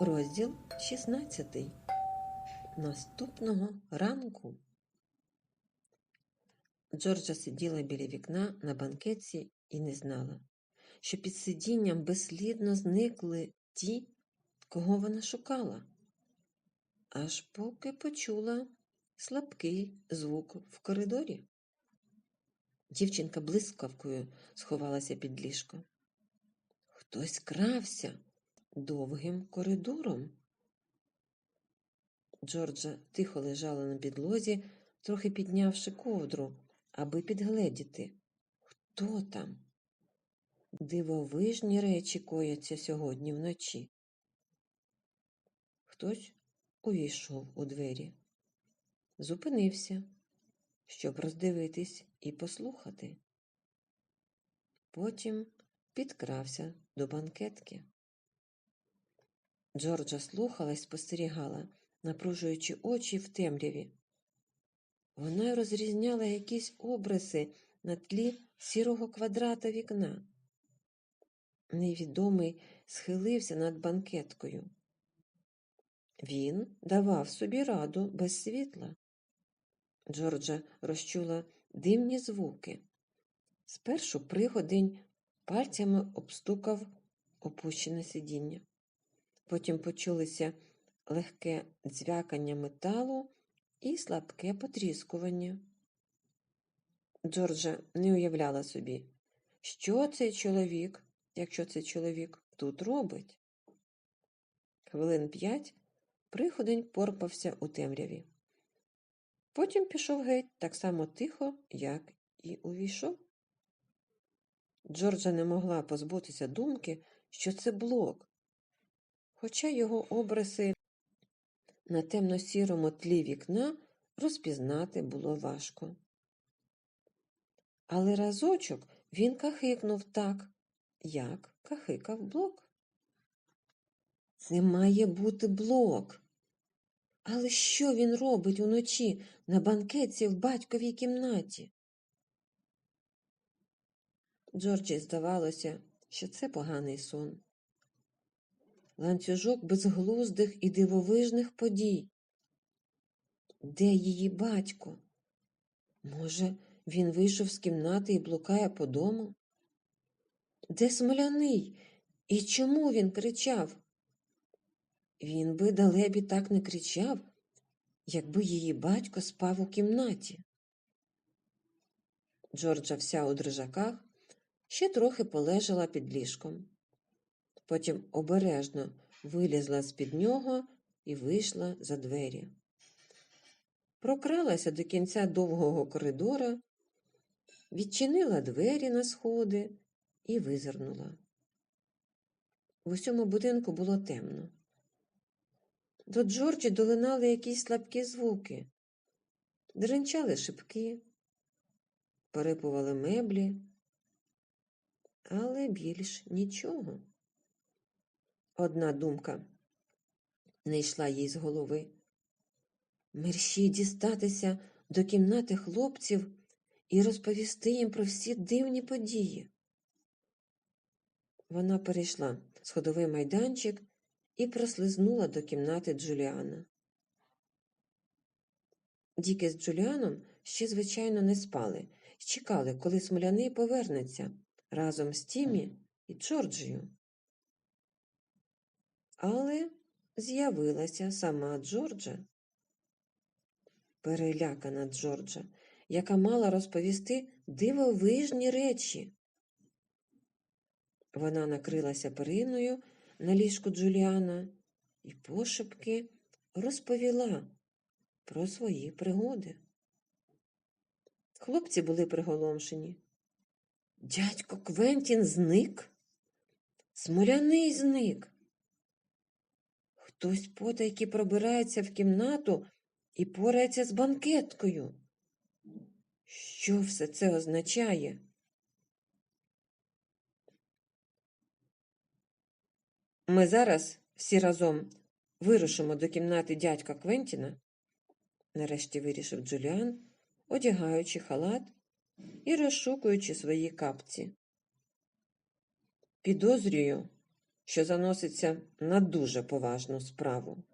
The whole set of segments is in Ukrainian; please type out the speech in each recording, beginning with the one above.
Розділ 16. Наступного ранку. Джорджа сиділа біля вікна на банкетці і не знала, що під сидінням безслідно зникли ті, кого вона шукала, аж поки почула слабкий звук в коридорі. Дівчинка блискавкою сховалася під ліжко. Хтось крався довгим коридором. Джорджа тихо лежала на підлозі, трохи піднявши ковдру, аби підгледіти. Хто там? Дивовижні речі кояться сьогодні вночі. Хтось увійшов у двері, зупинився, щоб роздивитись і послухати. Потім підкрався до банкетки. Джорджа слухала й спостерігала, напружуючи очі в темряві. Вона розрізняла якісь обриси на тлі сірого квадрата вікна. Невідомий схилився над банкеткою. Він давав собі раду без світла. Джорджа розчула дивні звуки. Спершу пригодень пальцями обстукав опущене сидіння. Потім почулися легке дзвякання металу і слабке потріскування. Джорджа не уявляла собі, що цей чоловік, якщо це чоловік, тут робить. Хвилин п'ять приходень порпався у темряві. Потім пішов геть так само тихо, як і увійшов. Джорджа не могла позбутися думки, що це блок, хоча його обриси на темно-сірому тлі вікна розпізнати було важко. Але разочок він кахикнув так, як кахикав блок. Це має бути блок. Але що він робить уночі на банкетці в батьковій кімнаті? Джорджі здавалося, що це поганий сон. Ланцюжок безглуздих і дивовижних подій. Де її батько? Може, він вийшов з кімнати і блукає по дому? Де смоляний? І чому він кричав? Він би далебі так не кричав, якби її батько спав у кімнаті. Джорджа вся у дрижаках ще трохи полежала під ліжком. Потім обережно вилізла з-під нього і вийшла за двері. Прокралася до кінця довгого коридора, відчинила двері на сходи і визирнула. В усьому будинку було темно. До Джорджі долинали якісь слабкі звуки, дринчали шибки, порипували меблі, але більш нічого. Одна думка не йшла їй з голови. Мерщій дістатися до кімнати хлопців і розповісти їм про всі дивні події. Вона перейшла сходовий майданчик і прослизнула до кімнати Джуліана. Діки з Джуліаном ще, звичайно, не спали і чекали, коли смоляний повернеться разом з Тімі і Джорджією. Але з'явилася сама Джорджа. Перелякана Джорджа, яка мала розповісти дивовижні речі. Вона накрилася периною на ліжку Джуліана і пошепки розповіла про свої пригоди. Хлопці були приголомшені. Дядько Квентін зник? Смоляний зник. Хтось потайки пробирається в кімнату і порається з банкеткою. Що все це означає? Ми зараз всі разом вирушимо до кімнати дядька Квентіна, нарешті вирішив Джуліан, одягаючи халат і розшукуючи свої капці. Підозрюю, що заноситься на дуже поважну справу.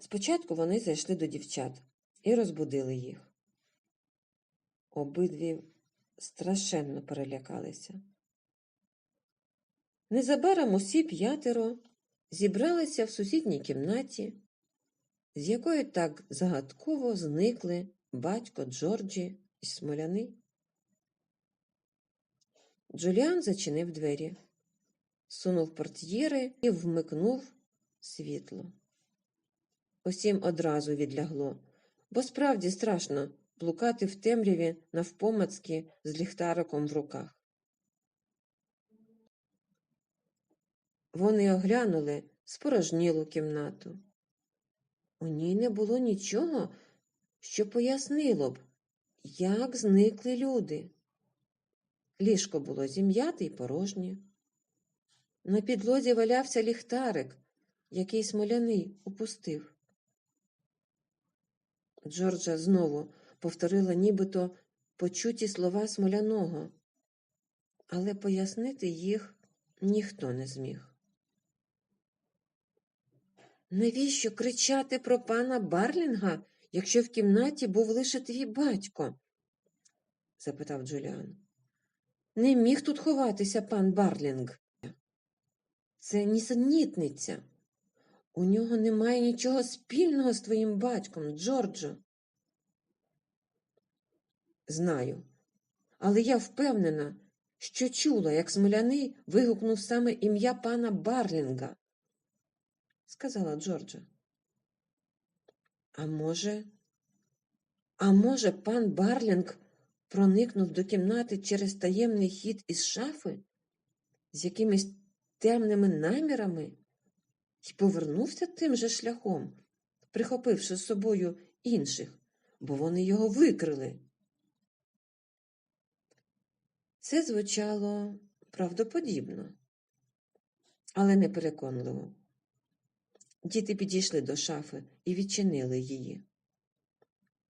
Спочатку вони зайшли до дівчат і розбудили їх. Обидві страшенно перелякалися. Незабаром усі п'ятеро зібралися в сусідній кімнаті, з якої так загадково зникли батько Джорджі і Смоляни. Джуліан зачинив двері, сунув портьєри і вмикнув світло. Усім одразу відлягло, бо справді страшно блукати в темряві навпомацьки з ліхтариком в руках. Вони оглянули спорожнілу кімнату. У ній не було нічого, що пояснило б, як зникли люди. Ліжко було зім'яте й порожнє. На підлозі валявся ліхтарик, який смоляний упустив. Джорджа знову повторила нібито почуті слова смоляного, але пояснити їх ніхто не зміг. Навіщо кричати про пана Барлінга, якщо в кімнаті був лише твій батько? запитав Джуліан. Не міг тут ховатися пан Барлінг. Це нісенітниця. У нього немає нічого спільного з твоїм батьком, Джорджо. Знаю, але я впевнена, що чула, як смоляний вигукнув саме ім'я пана Барлінга, сказала Джорджа. А може, а може, пан Барлінг проникнув до кімнати через таємний хід із шафи з якимись темними намірами і повернувся тим же шляхом, прихопивши з собою інших, бо вони його викрили. Це звучало правдоподібно, але непереконливо. Діти підійшли до шафи і відчинили її.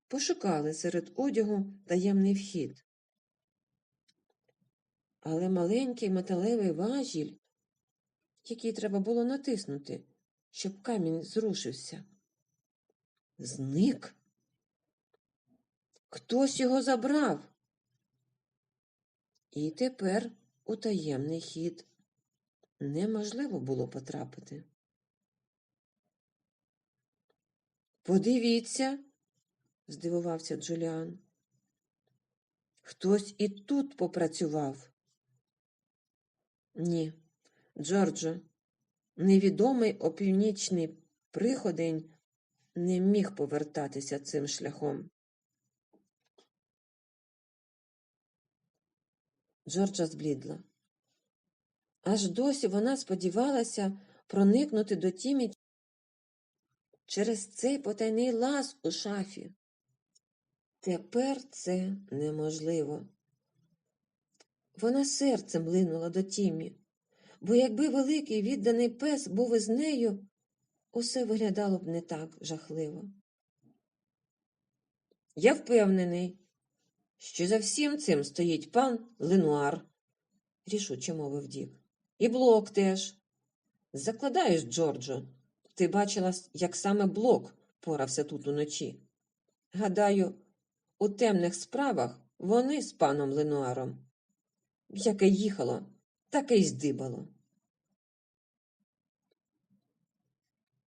Пошукали серед одягу таємний вхід. Але маленький металевий важіль, який треба було натиснути, щоб камінь зрушився, зник. Хтось його забрав. І тепер у таємний хід неможливо було потрапити. Подивіться, здивувався Джуліан. Хтось і тут попрацював. Ні, Джорджо, невідомий опівнічний приходень не міг повертатися цим шляхом. Джорджа зблідла. Аж досі вона сподівалася проникнути до Тімі через цей потайний лаз у шафі. Тепер це неможливо. Вона серцем линула до Тімі, бо якби великий відданий пес був із нею, усе виглядало б не так жахливо. Я впевнений, що за всім цим стоїть пан Ленуар, рішуче мовив Дік. І блок теж. Закладаєш, Джорджо, ти бачила, як саме блок порався тут уночі. Гадаю, у темних справах вони з паном Ленуаром. Яке їхало, таке й здибало.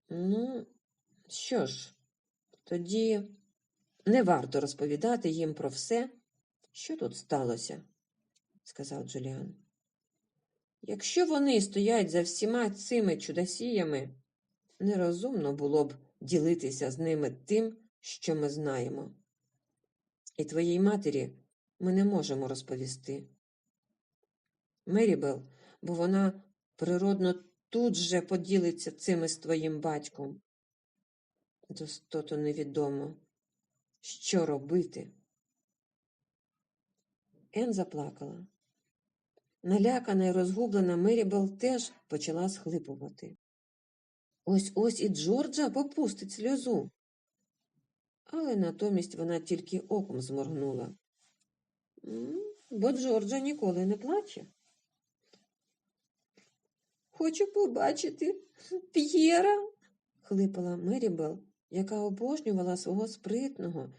Ну, що ж, тоді не варто розповідати їм про все, що тут сталося, сказав Джуліан. Якщо вони стоять за всіма цими чудосіями, нерозумно було б ділитися з ними тим, що ми знаємо. І твоїй матері ми не можемо розповісти. Мерібел, бо вона природно тут же поділиться цими з твоїм батьком. Достото невідомо, що робити. Ен заплакала. Налякана і розгублена Мерібел теж почала схлипувати. Ось ось і Джорджа попустить сльозу. Але натомість вона тільки оком зморгнула. Бо Джорджа ніколи не плаче. Хочу побачити П'єра, хлипала Мерібел, яка обожнювала свого спритного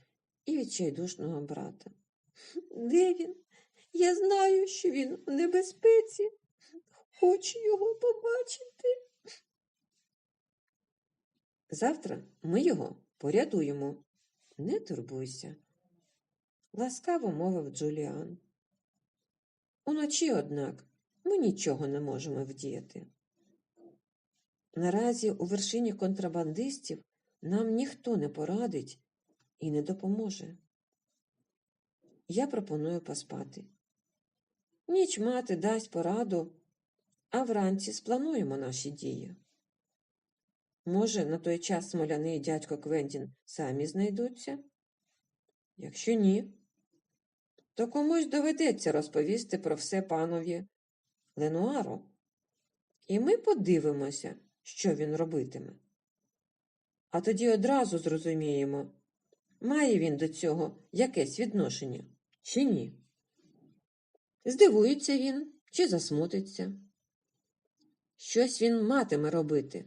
і відчайдушного брата. Де він? Я знаю, що він у небезпеці. Хочу його побачити. Завтра ми його порятуємо. Не турбуйся, ласкаво мовив Джуліан. Уночі, однак, ми нічого не можемо вдіяти. Наразі у вершині контрабандистів нам ніхто не порадить і не допоможе. Я пропоную поспати. Ніч мати дасть пораду, а вранці сплануємо наші дії. Може, на той час смоляний дядько Квентін самі знайдуться? Якщо ні, то комусь доведеться розповісти про все панові Ленуару. І ми подивимося, що він робитиме. А тоді одразу зрозуміємо, має він до цього якесь відношення чи ні. Здивується він чи засмутиться. Щось він матиме робити.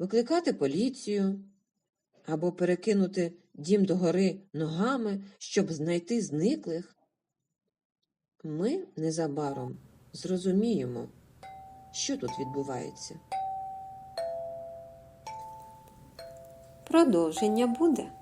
Викликати поліцію або перекинути дім догори ногами, щоб знайти зниклих. Ми незабаром зрозуміємо, що тут відбувається. Продовження буде.